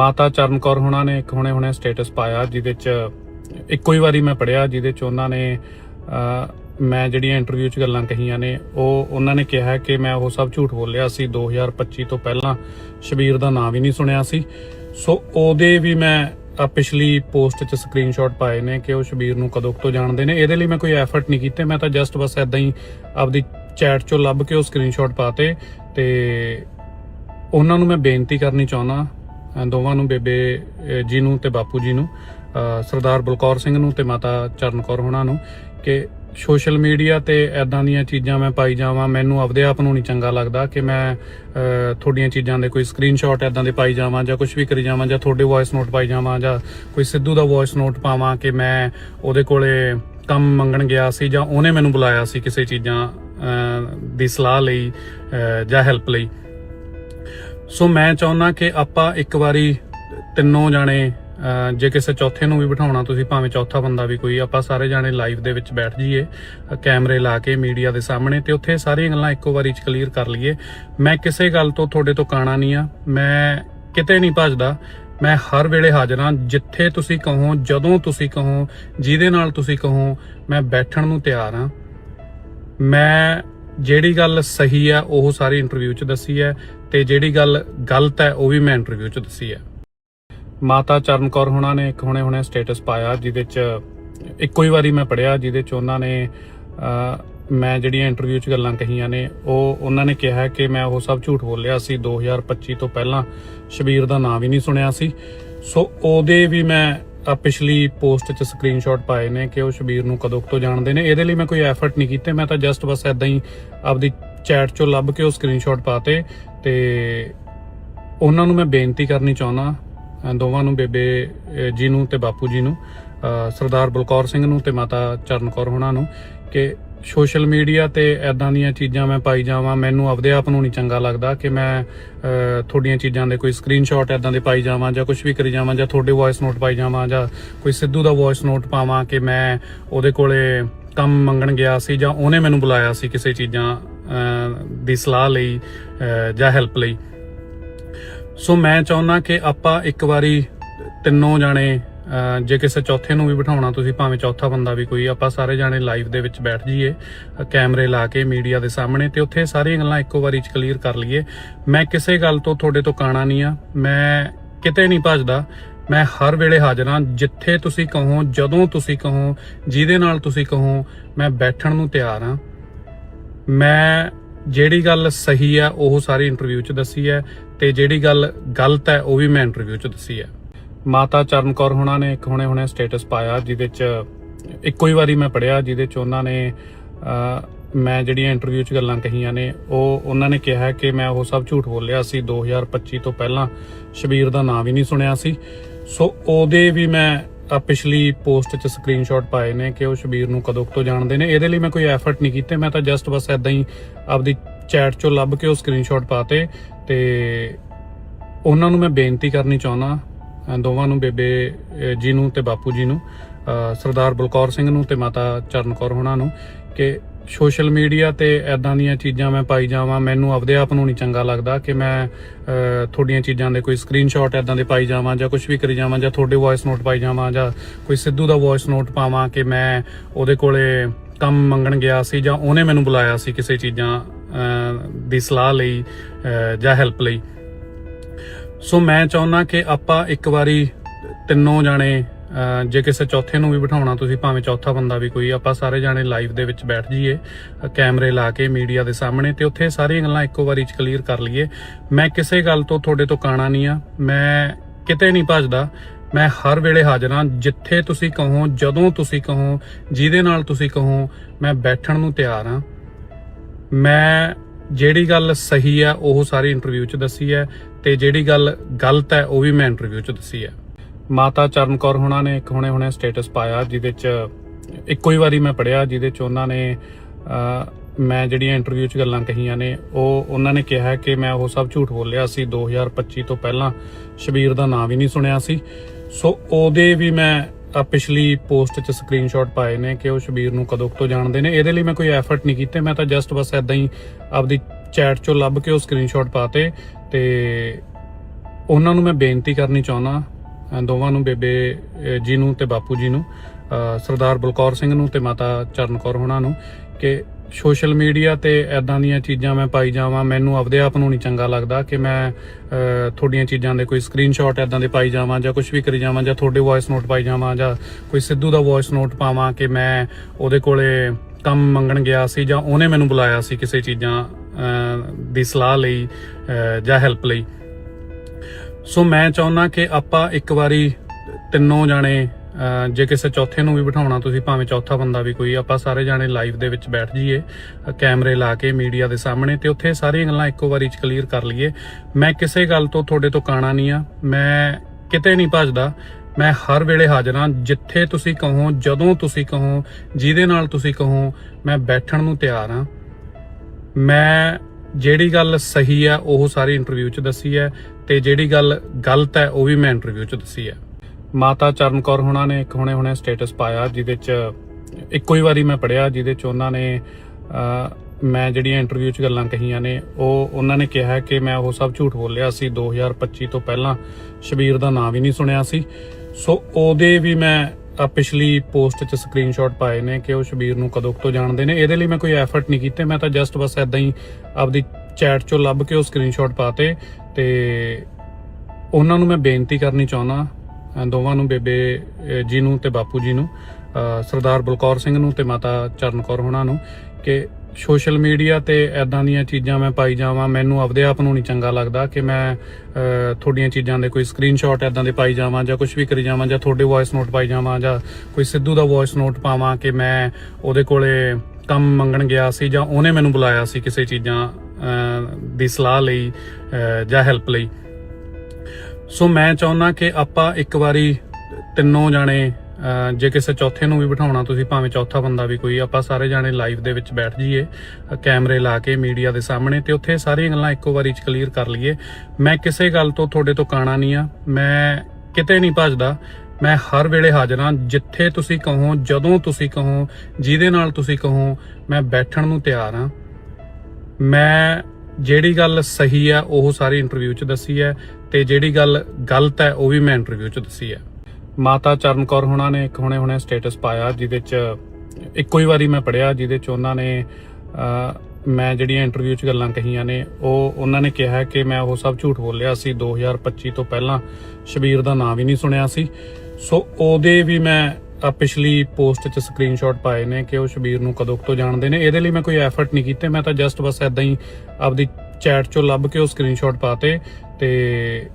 ਮਾਤਾ ਚਰਨ ਕੌਰ ਹੁਣਾਂ ਨੇ ਇੱਕ ਹੁਣੇ ਹੁਣੇ ਸਟੇਟਸ ਪਾਇਆ, ਜਿਹਦੇ ਚ ਇੱਕੋ ਹੀ ਵਾਰੀ ਮੈਂ ਪੜਿਆ ਜਿਹਦੇ ਚ ਉਹਨਾਂ ਨੇ ਮੈਂ ਜਿਹੜੀਆਂ ਇੰਟਰਵਿਊ 'ਚ ਗੱਲਾਂ ਕਹੀਆਂ ਨੇ, ਉਹ ਉਹਨਾਂ ਨੇ ਕਿਹਾ ਕਿ ਮੈਂ ਉਹ ਸਭ ਝੂਠ ਬੋਲਿਆ ਸੀ 2025 ਤੋਂ ਪਹਿਲਾਂ ਸ਼ਬੀਰ ਦਾ ਨਾਮ ਵੀ ਨਹੀਂ ਸੁਣਿਆ ਸੀ। ਸੋ ਉਹਦੇ ਵੀ ਮੈਂ ਆਹ ਪਿਛਲੀ ਪੋਸਟ 'ਚ ਸਕਰੀਨਸ਼ਾਟ ਪਾਏ ਨੇ ਕਿ ਉਹ ਸ਼ਬੀਰ ਨੂੰ ਕਦੋਂ ਤੋਂ ਜਾਣਦੇ ਨੇ। ਇਹਦੇ ਲਈ ਮੈਂ ਕੋਈ ਐਫਰਟ ਨਹੀਂ ਕੀਤੇ, ਮੈਂ ਤਾਂ ਜਸਟ ਬਸ ਐਦਾਂ ਹੀ ਆਪਦੀ ਚੈਟ 'ਚੋਂ ਲੱਭ ਕੇ ਉਹ ਸਕਰੀਨਸ਼ਾਟ ਪਾਤੇ ਤੇ ਉਹਨਾਂ ਨੂੰ ਮੈਂ ਬੇਨਤੀ ਕਰਨੀ ਚਾਹੁੰਦਾ ਦੋਵਾਂ ਨੂੰ, ਬੇਬੇ ਜੀ ਨੂੰ ਤੇ ਬਾਪੂ ਜੀ ਨੂੰ ਸਰਦਾਰ ਬਲਕੌਰ ਸਿੰਘ ਨੂੰ ਤੇ ਮਾਤਾ ਚਰਨ ਕੌਰ ਹੋਣਾ ਨੂੰ ਕਿ ਸੋਸ਼ਲ ਮੀਡੀਆ ਤੇ ਐਦਾਂ ਦੀਆਂ ਚੀਜ਼ਾਂ ਮੈਂ ਪਾਈ ਜਾਵਾਂ, ਮੈਨੂੰ ਆਪਦੇ ਆਪ ਨੂੰ ਨਹੀਂ ਚੰਗਾ ਲੱਗਦਾ ਕਿ ਮੈਂ ਤੁਹਾਡੀਆਂ ਚੀਜ਼ਾਂ ਦੇ ਕੋਈ ਸਕਰੀਨਸ਼ਾਟ ਐਦਾਂ ਦੇ ਪਾਈ ਜਾਵਾਂ ਜਾਂ ਕੁਝ ਵੀ ਕਰੀ ਜਾਵਾਂ ਜਾਂ ਤੁਹਾਡੇ ਵੌਇਸ ਨੋਟ ਪਾਈ ਜਾਵਾਂ ਜਾਂ ਕੋਈ ਸਿੱਧੂ ਦਾ ਵੌਇਸ ਨੋਟ ਪਾਵਾਂ ਕਿ ਮੈਂ ਉਹਦੇ ਕੋਲੇ ਕੰਮ ਮੰਗਣ ਗਿਆ ਸੀ ਜਾਂ ਉਹਨੇ ਮੈਨੂੰ ਬੁਲਾਇਆ ਸੀ ਕਿਸੇ ਚੀਜ਼ਾਂ ਦੀ ਸਲਾਹ ਲਈ ਜਾਂ ਹੈਲਪ ਲਈ। ਸੋ ਮੈਂ ਚਾਹੁੰਦਾ ਕਿ ਆਪਾਂ ਇੱਕ ਵਾਰੀ ਤਿੰਨੋਂ ਜਾਣੇ ਜੇ ਕਿਸੇ ਚੌਥੇ ਨੂੰ ਵੀ ਬਿਠਾਉਣਾ, ਤੁਸੀਂ ਭਾਵੇਂ ਚੌਥਾ ਬੰਦਾ ਵੀ ਕੋਈ, ਆਪਾਂ ਸਾਰੇ ਜਾਣੇ ਲਾਈਵ ਦੇ ਵਿੱਚ ਬੈਠ ਜਾਈਏ, ਕੈਮਰੇ ਲਾ ਕੇ, ਮੀਡੀਆ ਦੇ ਸਾਹਮਣੇ, ਤੇ ਉੱਥੇ ਸਾਰੀਆਂ ਗੱਲਾਂ ਇੱਕੋ ਵਾਰੀ ਚ ਕਲੀਅਰ ਕਰ ਲਈਏ। ਮੈਂ ਕਿਸੇ ਗੱਲ ਤੋਂ ਤੁਹਾਡੇ ਤੋਂ ਕਾਣਾ ਨਹੀਂ ਆ। ਮੈਂ ਕਿਤੇ ਨਹੀਂ ਭੱਜਦਾ। ਮੈਂ ਹਰ ਵੇਲੇ ਹਾਜ਼ਰ ਹਾਂ। ਜਿੱਥੇ ਤੁਸੀਂ ਕਹੋ, ਜਦੋਂ ਤੁਸੀਂ ਕਹੋ, ਜਿਹਦੇ ਨਾਲ ਤੁਸੀਂ ਕਹੋ, ਮੈਂ ਬੈਠਣ ਨੂੰ ਤਿਆਰ ਹਾਂ। ਮੈਂ ਜਿਹੜੀ ਗੱਲ ਸਹੀ ਹੈ, ਉਹ ਸਾਰੀ ਇੰਟਰਵਿਊ 'ਚ ਦੱਸੀ ਹੈ। ਤੇ ਜਿਹੜੀ ਗੱਲ ਗਲਤ ਹੈ, ਉਹ ਵੀ ਮੈਂ ਇੰਟਰਵਿਊ 'ਚ ਦੱਸੀ ਹੈ। ਮਾਤਾ ਚਰਨ ਕੌਰ ਹੁਣਾਂ ਨੇ ਇੱਕ ਹੁਣੇ ਹੁਣੇ ਸਟੇਟਸ ਪਾਇਆ, ਜਿਹਦੇ 'ਚ ਇੱਕੋ ਹੀ ਵਾਰੀ ਮੈਂ ਪੜਿਆ ਜਿਹਦੇ 'ਚ ਉਹਨਾਂ ਨੇ ਮੈਂ ਜਿਹੜੀਆਂ ਇੰਟਰਵਿਊ 'ਚ ਗੱਲਾਂ ਕਹੀਆਂ ਨੇ, ਉਹ ਉਹਨਾਂ ਨੇ ਕਿਹਾ ਕਿ ਮੈਂ ਉਹ ਸਭ ਝੂਠ ਬੋਲਿਆ ਸੀ 2025 ਤੋਂ ਪਹਿਲਾਂ ਸ਼ਬੀਰ ਦਾ ਨਾਮ ਵੀ ਨਹੀਂ ਸੁਣਿਆ ਸੀ। ਸੋ ਉਹਦੇ ਵੀ ਮੈਂ ਪਿਛਲੀ ਪੋਸਟ 'ਚ ਸਕਰੀਨਸ਼ਾਟ ਪਾਏ ਨੇ ਕਿ ਉਹ ਸ਼ਬੀਰ ਨੂੰ ਕਦੋਂ ਕੁ ਤੋਂ ਜਾਣਦੇ ਨੇ। ਇਹਦੇ ਲਈ ਮੈਂ ਕੋਈ ਐਫਰਟ ਨਹੀਂ ਕੀਤੇ, ਮੈਂ ਤਾਂ ਜਸਟ ਬਸ ਐਦਾਂ ਹੀ ਆਪਦੀ ਚੈਟ 'ਚੋਂ ਲੱਭ ਕੇ ਉਹ ਸਕਰੀਨਸ਼ਾਟ ਪਾਤੇ। ਤੇ ਉਹਨਾਂ ਨੂੰ ਮੈਂ ਬੇਨਤੀ ਕਰਨੀ ਚਾਹੁੰਦਾ ਦੋਵਾਂ ਨੂੰ, ਬੇਬੇ ਜੀ ਨੂੰ ਤੇ ਬਾਪੂ ਜੀ ਨੂੰ ਸਰਦਾਰ ਬਲਕੌਰ ਸਿੰਘ ਨੂੰ ਤੇ ਮਾਤਾ ਚਰਨ ਕੌਰ ਹੋਣਾ ਨੂੰ ਕਿ ਸੋਸ਼ਲ ਮੀਡੀਆ ਤੇ ਐਦਾਂ ਦੀਆਂ ਚੀਜ਼ਾਂ ਮੈਂ ਪਾਈ ਜਾਵਾਂ, ਮੈਨੂੰ ਆਪਦੇ ਆਪ ਨੂੰ ਨਹੀਂ ਚੰਗਾ ਲੱਗਦਾ ਕਿ ਮੈਂ ਤੁਹਾਡੀਆਂ ਚੀਜ਼ਾਂ ਦੇ ਕੋਈ ਸਕਰੀਨਸ਼ਾਟ ਐਦਾਂ ਦੇ ਪਾਈ ਜਾਵਾਂ ਜਾਂ ਕੁਝ ਵੀ ਕਰੀ ਜਾਵਾਂ ਜਾਂ ਤੁਹਾਡੇ ਵੌਇਸ ਨੋਟ ਪਾਈ ਜਾਵਾਂ ਜਾਂ ਕੋਈ ਸਿੱਧੂ ਦਾ ਵੌਇਸ ਨੋਟ ਪਾਵਾਂ ਕਿ ਮੈਂ ਉਹਦੇ ਕੋਲੇ ਕੰਮ ਮੰਗਣ ਗਿਆ ਸੀ ਜਾਂ ਉਹਨੇ ਮੈਨੂੰ ਬੁਲਾਇਆ ਸੀ ਕਿਸੇ ਚੀਜ਼ਾਂ ਦੀ ਸਲਾਹ ਲਈ ਜਾਂ ਹੈਲਪ ਲਈ। ਸੋ ਮੈਂ ਚਾਹੁੰਦਾ ਕਿ ਆਪਾਂ ਇੱਕ ਵਾਰੀ ਤਿੰਨੋਂ ਜਾਣੇ ਜੇ ਕਿਸੇ ਚੌਥੇ ਨੂੰ ਵੀ ਬਿਠਾਉਣਾ, ਤੁਸੀਂ ਭਾਵੇਂ ਚੌਥਾ ਬੰਦਾ ਵੀ ਕੋਈ, ਆਪਾਂ ਸਾਰੇ ਜਾਣੇ ਲਾਈਵ ਦੇ ਵਿੱਚ ਬੈਠ ਜਾਈਏ, ਕੈਮਰੇ ਲਾ ਕੇ ਮੀਡੀਆ ਦੇ ਸਾਹਮਣੇ, ਤੇ ਉੱਥੇ ਸਾਰੀਆਂ ਗੱਲਾਂ ਇੱਕੋ ਵਾਰੀ ਚ ਕਲੀਅਰ ਕਰ ਲਈਏ। ਮੈਂ ਕਿਸੇ ਗੱਲ ਤੋਂ ਤੁਹਾਡੇ ਤੋਂ ਕਾਣਾ ਨਹੀਂ ਆ। ਮੈਂ ਕਿਤੇ ਨਹੀਂ ਭੱਜਦਾ। ਮੈਂ ਹਰ ਵੇਲੇ ਹਾਜ਼ਰ ਹਾਂ, ਜਿੱਥੇ ਤੁਸੀਂ ਕਹੋ, ਜਦੋਂ ਤੁਸੀਂ ਕਹੋ, ਜਿਹਦੇ ਨਾਲ ਤੁਸੀਂ ਕਹੋ, ਮੈਂ ਬੈਠਣ ਨੂੰ ਤਿਆਰ ਹਾਂ। ਮੈਂ ਜਿਹੜੀ ਗੱਲ ਸਹੀ ਹੈ ਉਹ ਸਾਰੀ ਇੰਟਰਵਿਊ 'ਚ ਦੱਸੀ ਹੈ ਤੇ ਜਿਹੜੀ ਗੱਲ ਗਲਤ ਹੈ, ਉਹ ਵੀ ਮੈਂ ਇੰਟਰਵਿਊ 'ਚ ਦੱਸੀ ਹੈ। ਮਾਤਾ ਚਰਨ ਕੌਰ ਹੁਣਾਂ ਨੇ ਇੱਕ ਹੁਣੇ ਹੁਣੇ ਸਟੇਟਸ ਪਾਇਆ, ਜਿਹਦੇ 'ਚ ਇੱਕੋ ਹੀ ਵਾਰੀ ਮੈਂ ਪੜਿਆ ਜਿਹਦੇ 'ਚ ਉਹਨਾਂ ਨੇ ਮੈਂ ਜਿਹੜੀਆਂ ਇੰਟਰਵਿਊ 'ਚ ਗੱਲਾਂ ਕਹੀਆਂ ਨੇ, ਉਹ ਉਹਨਾਂ ਨੇ ਕਿਹਾ ਕਿ ਮੈਂ ਉਹ ਸਭ ਝੂਠ ਬੋਲਿਆ ਸੀ 2025 ਤੋਂ ਪਹਿਲਾਂ। ਸ਼ਬੀਰ ਦਾ ਨਾਮ ਵੀ ਨਹੀਂ ਸੁਣਿਆ ਸੀ। ਸੋ ਉਹਦੇ ਵੀ ਮੈਂ ਆਹ ਪਿਛਲੀ ਪੋਸਟ 'ਚ ਸਕਰੀਨਸ਼ਾਟ ਪਾਏ ਨੇ ਕਿ ਉਹ ਸ਼ਬੀਰ ਨੂੰ ਕਦੋਂ ਤੋਂ ਜਾਣਦੇ ਨੇ। ਇਹਦੇ ਲਈ ਮੈਂ ਕੋਈ ਐਫਰਟ ਨਹੀਂ ਕੀਤੇ। ਮੈਂ ਤਾਂ ਜਸਟ ਬਸ ਐਦਾਂ ਹੀ ਆਪਦੀ ਚੈਟ 'ਚੋਂ ਲੱਭ ਕੇ ਉਹ ਸਕਰੀਨਸ਼ਾਟ ਪਾਤੇ ਤੇ ਉਹਨਾਂ ਨੂੰ ਮੈਂ ਬੇਨਤੀ ਕਰਨੀ ਚਾਹੁੰਦਾ ਦੋਵਾਂ ਨੂੰ, ਬੇਬੇ ਜੀ ਨੂੰ ਤੇ ਬਾਪੂ ਜੀ ਨੂੰ ਸਰਦਾਰ ਬਲਕੌਰ ਸਿੰਘ ਨੂੰ ਤੇ ਮਾਤਾ ਚਰਨ ਕੌਰ ਹੋਣਾ ਨੂੰ ਕਿ ਸੋਸ਼ਲ ਮੀਡੀਆ ਤੇ ਐਦਾਂ ਦੀਆਂ ਚੀਜ਼ਾਂ ਮੈਂ ਪਾਈ ਜਾਵਾਂ, ਮੈਨੂੰ ਆਪਦੇ ਆਪ ਨੂੰ ਨਹੀਂ ਚੰਗਾ ਲੱਗਦਾ ਕਿ ਮੈਂ ਤੁਹਾਡੀਆਂ ਚੀਜ਼ਾਂ ਦੇ ਕੋਈ ਸਕਰੀਨਸ਼ਾਟ ਐਦਾਂ ਦੇ ਪਾਈ ਜਾਵਾਂ ਜਾਂ ਕੁਝ ਵੀ ਕਰੀ ਜਾਵਾਂ ਜਾਂ ਤੁਹਾਡੇ ਵੌਇਸ ਨੋਟ ਪਾਈ ਜਾਵਾਂ ਜਾਂ ਕੋਈ ਸਿੱਧੂ ਦਾ ਵੌਇਸ ਨੋਟ ਪਾਵਾਂ ਕਿ ਮੈਂ ਉਹਦੇ ਕੋਲੇ ਕੰਮ ਮੰਗਣ ਗਿਆ ਸੀ ਜਾਂ ਉਹਨੇ ਮੈਨੂੰ ਬੁਲਾਇਆ ਸੀ ਕਿਸੇ ਚੀਜ਼ਾਂ ਦੀ ਸਲਾਹ ਲਈ ਜਾਂ ਹੈਲਪ ਲਈ। ਸੋ ਮੈਂ ਚਾਹੁੰਦਾ ਕਿ ਆਪਾਂ ਇੱਕ ਵਾਰੀ ਤਿੰਨੋਂ ਜਾਣੇ ਜੇ ਕਿਸੇ ਚੌਥੇ ਨੂੰ ਵੀ ਬਿਠਾਉਣਾ, ਤੁਸੀਂ ਭਾਵੇਂ ਚੌਥਾ ਬੰਦਾ ਵੀ ਕੋਈ, ਆਪਾਂ ਸਾਰੇ ਜਾਣੇ ਲਾਈਵ ਦੇ ਵਿੱਚ ਬੈਠ ਜਾਈਏ, ਕੈਮਰੇ ਲਾ ਕੇ ਮੀਡੀਆ ਦੇ ਸਾਹਮਣੇ, ਤੇ ਉੱਥੇ ਸਾਰੀਆਂ ਗੱਲਾਂ ਇੱਕੋ ਵਾਰੀ ਚ ਕਲੀਅਰ ਕਰ ਲਈਏ। ਮੈਂ ਕਿਸੇ ਗੱਲ ਤੋਂ ਤੁਹਾਡੇ ਤੋਂ ਕਾਣਾ ਨਹੀਂ ਆ, ਮੈਂ ਕਿਤੇ ਨਹੀਂ ਭੱਜਦਾ, ਮੈਂ ਹਰ ਵੇਲੇ ਹਾਜ਼ਰ ਹਾਂ, ਜਿੱਥੇ ਤੁਸੀਂ ਕਹੋ, ਜਦੋਂ ਤੁਸੀਂ ਕਹੋ, ਜਿਹਦੇ ਨਾਲ ਤੁਸੀਂ ਕਹੋ, ਮੈਂ ਬੈਠਣ ਨੂੰ ਤਿਆਰ ਹਾਂ। ਮੈਂ ਜਿਹੜੀ ਗੱਲ ਸਹੀ ਹੈ, ਉਹ ਸਾਰੀ ਇੰਟਰਵਿਊ 'ਚ ਦੱਸੀ ਹੈ, ਤੇ ਜਿਹੜੀ ਗੱਲ ਗਲਤ ਹੈ, ਉਹ ਵੀ ਮੈਂ ਇੰਟਰਵਿਊ 'ਚ ਦੱਸੀ ਹੈ। ਮਾਤਾ ਚਰਨ ਕੌਰ ਹੁਣਾਂ ਨੇ ਇੱਕ ਹੁਣੇ ਹੁਣੇ ਸਟੇਟਸ ਪਾਇਆ, ਜਿਹਦੇ 'ਚ ਇੱਕੋ ਹੀ ਵਾਰੀ ਮੈਂ ਪੜਿਆ ਜਿਹਦੇ 'ਚ ਉਹਨਾਂ ਨੇ ਮੈਂ ਜਿਹੜੀਆਂ ਇੰਟਰਵਿਊ 'ਚ ਗੱਲਾਂ ਕਹੀਆਂ ਨੇ, ਉਹ ਉਹਨਾਂ ਨੇ ਕਿਹਾ ਕਿ ਮੈਂ ਉਹ ਸਭ ਝੂਠ ਬੋਲਿਆ ਸੀ 2025 ਤੋਂ ਪਹਿਲਾਂ ਸ਼ਬੀਰ ਦਾ ਨਾਮ ਵੀ ਨਹੀਂ ਸੁਣਿਆ ਸੀ। ਸੋ ਉਹਦੇ ਵੀ ਮੈਂ ਆਹ ਪਿਛਲੀ ਪੋਸਟ 'ਚ ਸਕਰੀਨਸ਼ਾਟ ਪਾਏ ਨੇ ਕਿ ਉਹ ਸ਼ਬੀਰ ਨੂੰ ਕਦੋਂ ਤੋਂ ਜਾਣਦੇ ਨੇ। ਇਹਦੇ ਲਈ ਮੈਂ ਕੋਈ ਐਫਰਟ ਨਹੀਂ ਕੀਤੇ, ਮੈਂ ਤਾਂ ਜਸਟ ਬਸ ਐਦਾਂ ਹੀ ਆਪਦੀ ਚੈਟ 'ਚੋਂ ਲੱਭ ਕੇ ਉਹ ਸਕਰੀਨਸ਼ਾਟ ਪਾਤੇ ਤੇ ਉਹਨਾਂ ਨੂੰ ਮੈਂ ਬੇਨਤੀ ਕਰਨੀ ਚਾਹੁੰਦਾ ਦੋਵਾਂ ਨੂੰ, ਬੇਬੇ ਜੀ ਨੂੰ ਤੇ ਬਾਪੂ ਜੀ ਨੂੰ ਸਰਦਾਰ ਬਲਕੌਰ ਸਿੰਘ ਨੂੰ ਤੇ ਮਾਤਾ ਚਰਨ ਕੌਰ ਹੋਣਾ ਨੂੰ ਕਿ ਸੋਸ਼ਲ ਮੀਡੀਆ ਤੇ ਐਦਾਂ ਦੀਆਂ ਚੀਜ਼ਾਂ ਮੈਂ ਪਾਈ ਜਾਵਾਂ, ਮੈਨੂੰ ਆਪਦੇ ਆਪ ਨੂੰ ਨਹੀਂ ਚੰਗਾ ਲੱਗਦਾ ਕਿ ਮੈਂ ਤੁਹਾਡੀਆਂ ਚੀਜ਼ਾਂ ਦੇ ਕੋਈ ਸਕਰੀਨਸ਼ਾਟ ਐਦਾਂ ਦੇ ਪਾਈ ਜਾਵਾਂ ਜਾਂ ਕੁਝ ਵੀ ਕਰੀ ਜਾਵਾਂ ਜਾਂ ਤੁਹਾਡੇ ਵੌਇਸ ਨੋਟ ਪਾਈ ਜਾਵਾਂ ਜਾਂ ਕੋਈ ਸਿੱਧੂ ਦਾ ਵੌਇਸ ਨੋਟ ਪਾਵਾਂ ਕਿ ਮੈਂ ਉਹਦੇ ਕੋਲੇ ਕੰਮ ਮੰਗਣ ਗਿਆ ਸੀ ਜਾਂ ਉਹਨੇ ਮੈਨੂੰ ਬੁਲਾਇਆ ਸੀ ਕਿਸੇ ਚੀਜ਼ਾਂ ਦੀ ਸਲਾਹ ਲਈ ਜਾਂ ਹੈਲਪ ਲਈ। ਸੋ ਮੈਂ ਚਾਹੁੰਦਾ ਕਿ ਆਪਾਂ ਇੱਕ ਵਾਰੀ ਤਿੰਨੋਂ ਜਾਣੇ ਜੇ ਕਿਸੇ ਚੌਥੇ ਨੂੰ ਵੀ ਬਿਠਾਉਣਾ, ਤੁਸੀਂ ਭਾਵੇਂ ਚੌਥਾ ਬੰਦਾ ਵੀ ਕੋਈ, ਆਪਾਂ ਸਾਰੇ ਜਾਣੇ ਲਾਈਵ ਦੇ ਵਿੱਚ ਬੈਠ ਜਾਈਏ ਕੈਮਰੇ ਲਾ ਕੇ ਮੀਡੀਆ ਦੇ ਸਾਹਮਣੇ ਤੇ ਉੱਥੇ ਸਾਰੀਆਂ ਗੱਲਾਂ ਇੱਕੋ ਵਾਰੀ ਚ ਕਲੀਅਰ ਕਰ ਲਈਏ। ਮੈਂ ਕਿਸੇ ਗੱਲ ਤੋਂ ਤੁਹਾਡੇ ਤੋਂ ਕਾਣਾ ਨਹੀਂ ਆ, ਮੈਂ ਕਿਤੇ ਨਹੀਂ ਭੱਜਦਾ, ਮੈਂ ਹਰ ਵੇਲੇ ਹਾਜ਼ਰ ਹਾਂ, ਜਿੱਥੇ ਤੁਸੀਂ ਕਹੋ, ਜਦੋਂ ਤੁਸੀਂ ਕਹੋ, ਜਿਹਦੇ ਨਾਲ ਤੁਸੀਂ ਕਹੋ, ਮੈਂ ਬੈਠਣ ਨੂੰ ਤਿਆਰ ਹਾਂ। ਮੈਂ ਜਿਹੜੀ ਗੱਲ ਸਹੀ ਹੈ ਉਹ ਸਾਰੀ ਇੰਟਰਵਿਊ 'ਚ ਦੱਸੀ ਹੈ ਤੇ ਜਿਹੜੀ ਗੱਲ ਗਲਤ ਹੈ, ਉਹ ਵੀ ਮੈਂ ਇੰਟਰਵਿਊ 'ਚ ਦੱਸੀ ਹੈ। ਮਾਤਾ ਚਰਨ ਕੌਰ ਨੇ ਇੱਕ ਹੁਣੇ ਹੁਣੇ ਸਟੇਟਸ ਪਾਇਆ, ਜਿਹਦੇ 'ਚ ਇੱਕੋ ਹੀ ਵਾਰੀ ਮੈਂ ਪੜਿਆ ਜਿਹਦੇ 'ਚ ਉਹਨਾਂ ਨੇ ਮੈਂ ਜਿਹੜੀਆਂ ਇੰਟਰਵਿਊ 'ਚ ਗੱਲਾਂ ਕਹੀਆਂ ਨੇ, ਉਹ ਉਹਨਾਂ ਨੇ ਕਿਹਾ ਕਿ ਮੈਂ ਉਹ ਸਭ ਝੂਠ ਬੋਲਿਆ ਸੀ। 2025 ਤੋਂ ਪਹਿਲਾਂ ਸ਼ਬੀਰ ਦਾ ਨਾਮ ਵੀ ਨਹੀਂ ਸੁਣਿਆ ਸੀ। ਸੋ ਉਹਦੇ ਵੀ ਮੈਂ ਆ ਪਿਛਲੀ ਪੋਸਟ 'ਚ ਸਕਰੀਨਸ਼ਾਟ ਪਾਏ ਨੇ ਕਿ ਉਹ ਸ਼ਬੀਰ ਨੂੰ ਕਦੋਂ ਤੋਂ ਜਾਣਦੇ ਨੇ। ਇਹਦੇ ਲਈ ਮੈਂ ਕੋਈ ਐਫਰਟ ਨਹੀਂ ਕੀਤੇ, ਮੈਂ ਤਾਂ ਜਸਟ ਬਸ ਐਦਾਂ ਹੀ ਆਪਦੀ ਚੈਟ 'ਚੋਂ ਲੱਭ ਕੇ ਉਹ ਸਕਰੀਨਸ਼ਾਟ ਪਾਤੇ। ਤੇ ਉਹਨਾਂ ਨੂੰ ਮੈਂ ਬੇਨਤੀ ਕਰਨੀ ਚਾਹੁੰਦਾ ਦੋਵਾਂ ਨੂੰ, ਬੇਬੇ ਜੀ ਨੂੰ ਤੇ ਬਾਪੂ ਜੀ ਨੂੰ ਸਰਦਾਰ ਬਲਕੌਰ ਸਿੰਘ ਨੂੰ ਤੇ ਮਾਤਾ ਚਰਨ ਕੌਰ ਹੋਣਾ ਨੂੰ ਕਿ ਸੋਸ਼ਲ ਮੀਡੀਆ ਤੇ ਐਦਾਂ ਦੀਆਂ ਚੀਜ਼ਾਂ ਮੈਂ ਪਾਈ ਜਾਵਾਂ। ਮੈਨੂੰ ਆਪਦੇ ਆਪ ਨੂੰ ਨਹੀਂ ਚੰਗਾ ਲੱਗਦਾ ਕਿ ਮੈਂ ਤੁਹਾਡੀਆਂ ਚੀਜ਼ਾਂ ਦੇ ਕੋਈ ਸਕਰੀਨਸ਼ਾਟ ਐਦਾਂ ਦੇ ਪਾਈ ਜਾਵਾਂ ਜਾਂ ਕੁਝ ਵੀ ਕਰੀ ਜਾਵਾਂ ਜਾਂ ਤੁਹਾਡੇ ਵੌਇਸ ਨੋਟ ਪਾਈ ਜਾਵਾਂ ਜਾਂ ਕੋਈ ਸਿੱਧੂ ਦਾ ਵੌਇਸ ਨੋਟ ਪਾਵਾਂ ਕਿ ਮੈਂ ਉਹਦੇ ਕੋਲੇ ਕੰਮ ਮੰਗਣ ਗਿਆ ਸੀ ਜਾਂ ਉਹਨੇ ਮੈਨੂੰ ਬੁਲਾਇਆ ਸੀ ਕਿਸੇ ਚੀਜ਼ਾਂ ਦੀ ਸਲਾਹ ਲਈ। ਜਾਂ ਹੈਲਪ ਲਈ। ਸੋ ਮੈਂ ਚਾਹੁੰਦਾ ਕਿ ਆਪਾਂ ਇੱਕ ਵਾਰੀ ਤਿੰਨੋਂ ਜਾਣੇ ਜੇ ਕਿਸੇ ਚੌਥੇ ਨੂੰ ਵੀ ਬਿਠਾਉਣਾ, ਤੁਸੀਂ ਭਾਵੇਂ ਚੌਥਾ ਬੰਦਾ ਵੀ ਕੋਈ, ਆਪਾਂ ਸਾਰੇ ਜਾਣੇ ਲਾਈਵ ਦੇ ਵਿੱਚ ਬੈਠ ਜਾਈਏ, ਕੈਮਰੇ ਲਾ ਕੇ, ਮੀਡੀਆ ਦੇ ਸਾਹਮਣੇ, ਤੇ ਉੱਥੇ ਸਾਰੀਆਂ ਗੱਲਾਂ ਇੱਕੋ ਵਾਰੀ ਚ ਕਲੀਅਰ ਕਰ ਲਈਏ। ਮੈਂ ਕਿਸੇ ਗੱਲ ਤੋਂ ਤੁਹਾਡੇ ਤੋਂ ਕਾਣਾ ਨਹੀਂ ਆ। ਮੈਂ ਕਿਤੇ ਨਹੀਂ ਭੱਜਦਾ। ਮੈਂ ਹਰ ਵੇਲੇ ਹਾਜ਼ਰ ਹਾਂ। ਜਿੱਥੇ ਤੁਸੀਂ ਕਹੋ, ਜਦੋਂ ਤੁਸੀਂ ਕਹੋ, ਜਿਹਦੇ ਨਾਲ ਤੁਸੀਂ ਕਹੋ, ਮੈਂ ਬੈਠਣ ਨੂੰ ਤਿਆਰ ਹਾਂ। ਮੈਂ ਜਿਹੜੀ ਗੱਲ ਸਹੀ ਹੈ, ਉਹ ਸਾਰੀ ਇੰਟਰਵਿਊ 'ਚ ਦੱਸੀ ਹੈ ਤੇ ਜਿਹੜੀ ਗੱਲ ਗਲਤ ਹੈ, ਉਹ ਵੀ ਮੈਂ ਇੰਟਰਵਿਊ 'ਚ ਦੱਸੀ ਹੈ। ਮਾਤਾ ਚਰਨ ਕੌਰ ਹੋਣਾ ਨੇ ਇੱਕ ਹੁਣੇ ਹੁਣੇ ਸਟੇਟਸ ਪਾਇਆ, ਜਿਹਦੇ 'ਚ ਇੱਕੋ ਹੀ ਵਾਰੀ ਮੈਂ ਪੜਿਆ ਜਿਹਦੇ 'ਚ ਉਹਨਾਂ ਨੇ ਮੈਂ ਜਿਹੜੀਆਂ ਇੰਟਰਵਿਊ 'ਚ ਗੱਲਾਂ ਕਹੀਆਂ ਨੇ, ਉਹ ਉਹਨਾਂ ਨੇ ਕਿਹਾ ਕਿ ਮੈਂ ਉਹ ਸਭ ਝੂਠ ਬੋਲਿਆ ਸੀ 2025 ਤੋਂ ਪਹਿਲਾਂ। ਸ਼ਬੀਰ ਦਾ ਨਾਮ ਵੀ ਨਹੀਂ ਸੁਣਿਆ ਸੀ। ਸੋ ਉਹਦੇ ਵੀ ਮੈਂ ਆ ਪਿਛਲੀ ਪੋਸਟ 'ਚ ਸਕਰੀਨਸ਼ਾਟ ਪਾਏ ਨੇ ਕਿ ਉਹ ਸ਼ਬੀਰ ਨੂੰ ਕਦੋਂ ਤੋਂ ਜਾਣਦੇ ਨੇ। ਇਹਦੇ ਲਈ ਮੈਂ ਕੋਈ ਐਫਰਟ ਨਹੀਂ ਕੀਤੇ। ਮੈਂ ਤਾਂ ਜਸਟ ਬਸ ਐਦਾਂ ਹੀ ਆਪਦੀ ਚੈਟ 'ਚੋਂ ਲੱਭ ਕੇ ਉਹ ਸਕਰੀਨਸ਼ਾਟ ਪਾਤੇ ਤੇ